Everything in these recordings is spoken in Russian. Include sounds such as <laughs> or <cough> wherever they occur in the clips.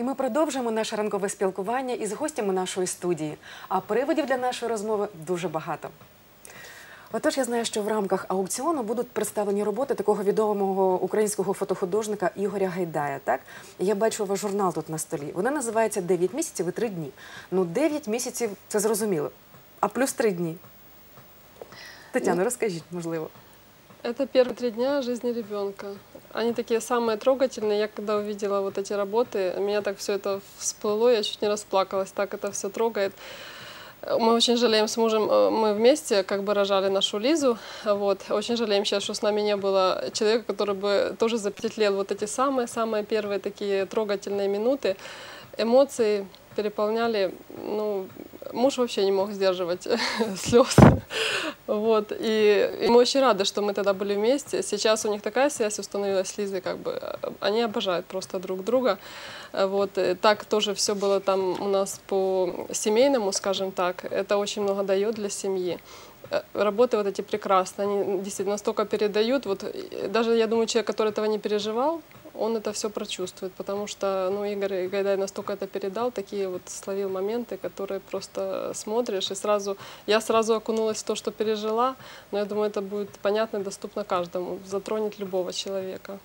І ми продовжуємо наше ранкове спілкування із гостями нашої студії. А приводів для нашої розмови дуже багато. Отож, я знаю, що в рамках аукціону будуть представлені роботи такого відомого українського фотохудожника Ігоря Гайдая. Так я бачу ваш журнал тут на столі. Вони називаються «9 місяців і 3 дні. Ну, 9 місяців це зрозуміло. А плюс 3 дні. Тетяно, розкажіть, можливо. Это первые три дня жизни ребенка. Они такие самые трогательные. Я когда увидела вот эти работы, меня так все это всплыло, я чуть не расплакалась, так это все трогает. Мы очень жалеем с мужем, э, мы вместе как бы рожали нашу Лизу, вот, очень жалеем сейчас, что с нами не было человека, который бы тоже запечатлел вот эти самые-самые первые такие трогательные минуты. Эмоции переполняли, ну, муж вообще не мог сдерживать <laughs> слез. Вот. И, и мы очень рады, что мы тогда были вместе. Сейчас у них такая связь установилась с Лизой, как бы э, они обожают просто друг друга. Э, Вот. И так тоже все было там у нас по семейному, скажем так. Это очень много дает для семьи. Э, Работы вот эти прекрасные, они действительно настолько передают. Вот э, даже я думаю, человек, который этого не переживал, он это все прочувствует, потому что ну, Игорь Гайдай настолько это передал, такие вот словил моменты, которые просто смотришь и сразу, я сразу окунулась в то, что пережила, но я думаю, это будет понятно и доступно каждому, затронет любого человека.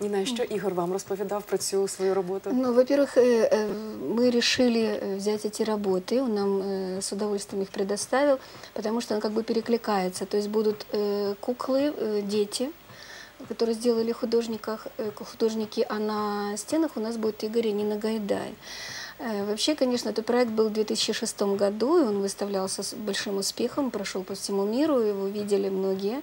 Ніна, що Ігор вам розповідав про цю свою роботу? Ну, во-первых, э, э, мы решили э, взять эти работы, он нам э, с удовольствием их предоставил, потому что он как бы перекликается. То есть будут э, куклы, э, дети, которые сделали художниках, э, художники, а на стенах у нас будет Игорь Нина Гайдай. Э, Вообще, конечно, этот проект был в 2006 году, и он выставлялся с большим успехом, прошел по всему миру, его видели многие.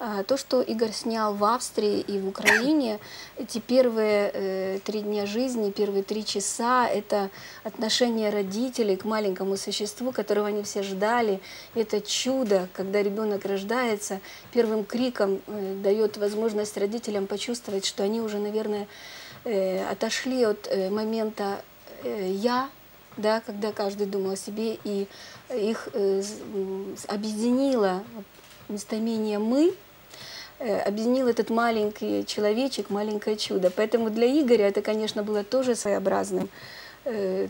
А, То, что Игорь снял в Австрии и в Украине, эти первые э, три дня жизни, первые три часа, это отношение родителей к маленькому существу, которого они все ждали. Это чудо, когда ребенок рождается, первым криком э, дает возможность родителям почувствовать, что они уже, наверное, отошли от момента я, да, когда каждый думал о себе, и их э, объединило вот местоимение «мы», э, объединил этот маленький человечек, маленькое чудо. Поэтому для Игоря это, конечно, было тоже своеобразным э,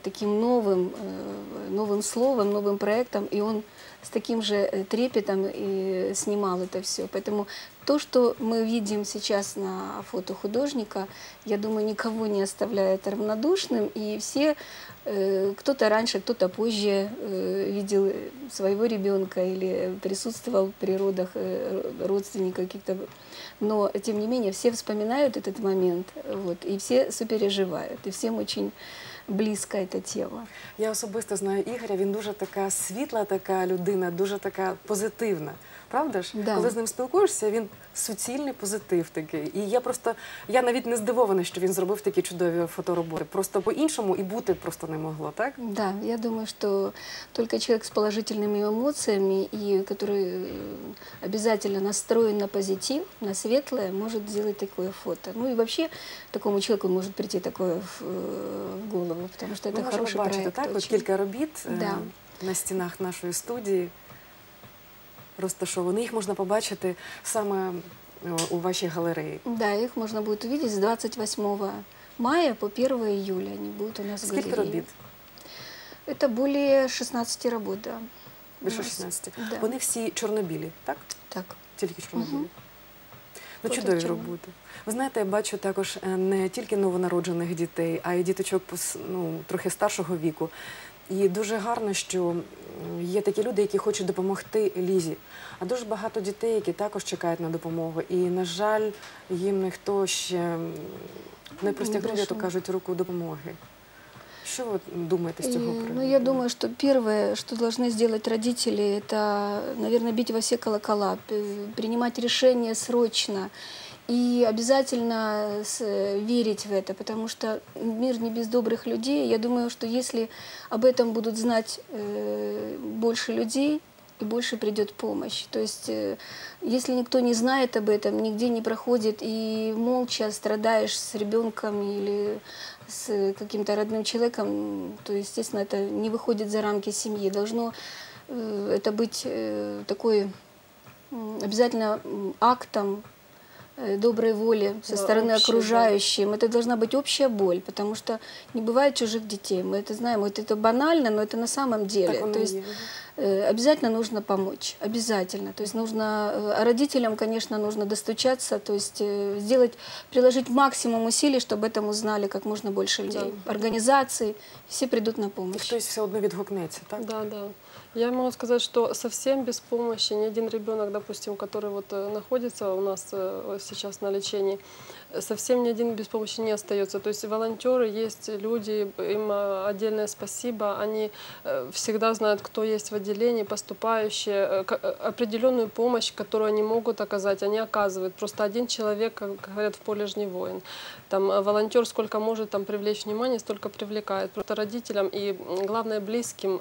таким новым, э, новым словом, новым проектом, и он с таким же э, трепетом и снимал это все. Поэтому то, что мы видим сейчас на фото художника, я думаю, никого не оставляет равнодушным, и все, э, кто-то раньше, кто-то позже э, видел своего ребенка или присутствовал при родах э, родственников каких-то, но тем не менее все вспоминают этот момент, вот, и все сопереживают, и всем очень близка эта тема. Я особисто знаю Ігоря, він дуже така світла така людина, дуже така позитивна. Правда ж? Да. Коли з ним спілкуєшся, він суцільний позитив такий. І я просто, я навіть не здивована, що він зробив такі чудові фотороботи. Просто по-іншому і бути просто не могло, так? Да, я думаю, что только человек с положительными эмоциями и который э, обязательно настроен на позитив, на светлое, может сделать такое фото. Ну и вообще такому человеку может прийти такое в, э, в голову, потому что это Ми можемо хороший бачити проект. так, от очень. кілька робіт е, Да. на стінах нашої студії розташовані. Їх можна побачити саме е, у вашій галереї. Да, их можно будет увидеть с 28 мая по 1 июля. Они будут у нас в Скільки галерее. робіт? Это более 16 работ, да. Більше 16. Да. Вони всі чорнобілі, так? Так. Тільки чорнобілі. Мгм. Ну, Фото чудові роботи. Ви знаєте, я бачу також е, не тільки новонароджених дітей, а й діточок ну, трохи старшого віку. І дуже гарно, що є такі люди, які хочуть допомогти Лізі. А дуже багато дітей, які також чекають на допомогу. І, на жаль, їм ніхто ще не простягнув, як то кажуть, руку допомоги. Що ви думаєте з цього И. Ну, я думаю, что первое, что должны сделать родители, это, наверное, бить во все колокола, принимать решения срочно и обязательно с- верить в это, потому что мир не без добрых людей. Я думаю, что если об этом будут знать э, больше людей, и больше придет помощь. То есть, э, если никто не знает об этом, нигде не проходит, и молча страдаешь с ребенком или с каким-то родным человеком, то, естественно, это не выходит за рамки семьи. Должно э, это быть э, такой обязательно актом э, доброй воли со Да, стороны общей, да. окружающим. Это должна быть общая боль, потому что не бывает чужих детей. Мы это знаем, вот это банально, но это на самом деле. Так воно То і есть є. Э, Обязательно нужно помочь, обязательно. То есть нужно, э, а родителям, конечно, нужно достучаться, то есть э, сделать, приложить максимум усилий, чтобы об этом узнали как можно больше людей. Организации, все придут на І помощь. хтось все одно відгукнеться, так? Да, да. Я могу сказать, что совсем без помощи ни один ребенок, допустим, который вот э, находится у нас э, сейчас на лечении, совсем ни один без помощи не остается. То есть волонтеры есть люди, им э, отдельное спасибо. Они э, всегда знают, кто есть в отделении, поступающие, э, определенную помощь, которую они могут оказать, они оказывают. Просто один человек, как говорят, в поле ж не воин. Там волонтер сколько может там привлечь внимание, столько привлекает. Просто родителям и главное близким,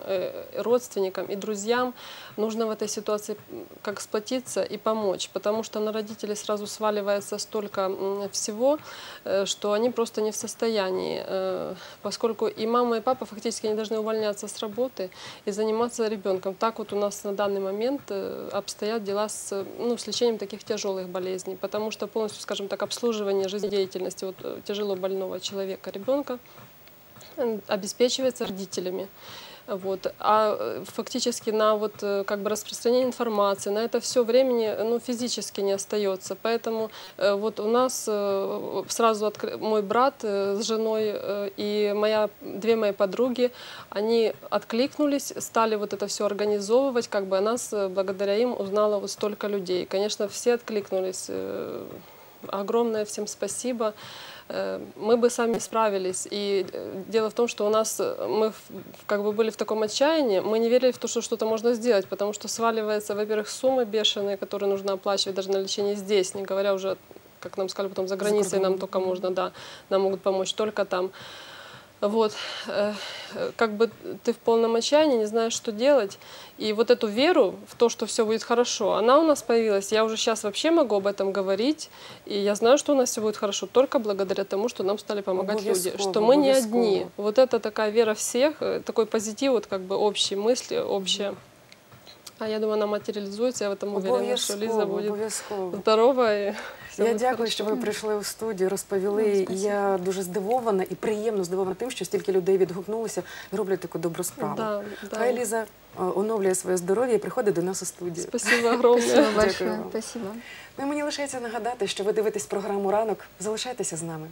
родственникам и друзьям нужно в этой ситуации как сплотиться и помочь, потому что на родителей сразу сваливается столько м, всего, э, что они просто не в состоянии, э, поскольку и мама, и папа фактически не должны увольняться с работы и заниматься ребенком. Так вот у нас на данный момент э, обстоят дела с, ну, с лечением таких тяжелых болезней, потому что полностью, скажем так, обслуживание жизнедеятельности вот, тяжело больного человека, ребенка обеспечивается родителями. Вот. А э, фактически на вот, э, как бы распространение информации, на это все времени ну, физически не остается. Поэтому э, вот у нас сразу откры- мой брат с женой и моя, две мои подруги, они откликнулись, стали вот это все организовывать, как бы о нас благодаря им узнало вот столько людей. Конечно, все откликнулись. Огромное всем спасибо. Э, Мы бы сами справились. И э, дело в том, что у нас э, мы как бы были в таком отчаянии, мы не верили в то, что что-то можно сделать, потому что сваливается, во-первых, суммы бешеные, которые нужно оплачивать даже на лечение здесь, не говоря уже, как нам сказали потом, за границей нам кордоном. только можно, да, нам могут помочь только там. Вот, э, как бы ты в полном отчаянии, не знаешь, что делать. И вот эту веру в то, что все будет хорошо, она у нас появилась. Я уже сейчас вообще могу об этом говорить. И я знаю, что у нас все будет хорошо только благодаря тому, что нам стали помогать люди. Обов'язково, Что мы не обов'язково. одни. Вот это такая вера всех, э, такой позитив, вот как бы общие мысли, общие. А я думаю, она материализуется, я в этом уверена, что Лиза будет обов'язково. здорова і все Я дякую, що ви прийшли у студію, розповіли. Ну, я дуже здивована і приємно здивована тим, що стільки людей відгукнулися і роблять таку добру справу. Да, да. Хай Ліза е, оновлює своє здоров'я і приходить до нас у студію. Спасибо <laughs> огромне. Дякую вам. Спасибо. Ну і мені лишається нагадати, що ви дивитесь програму ранок. Залишайтеся з нами.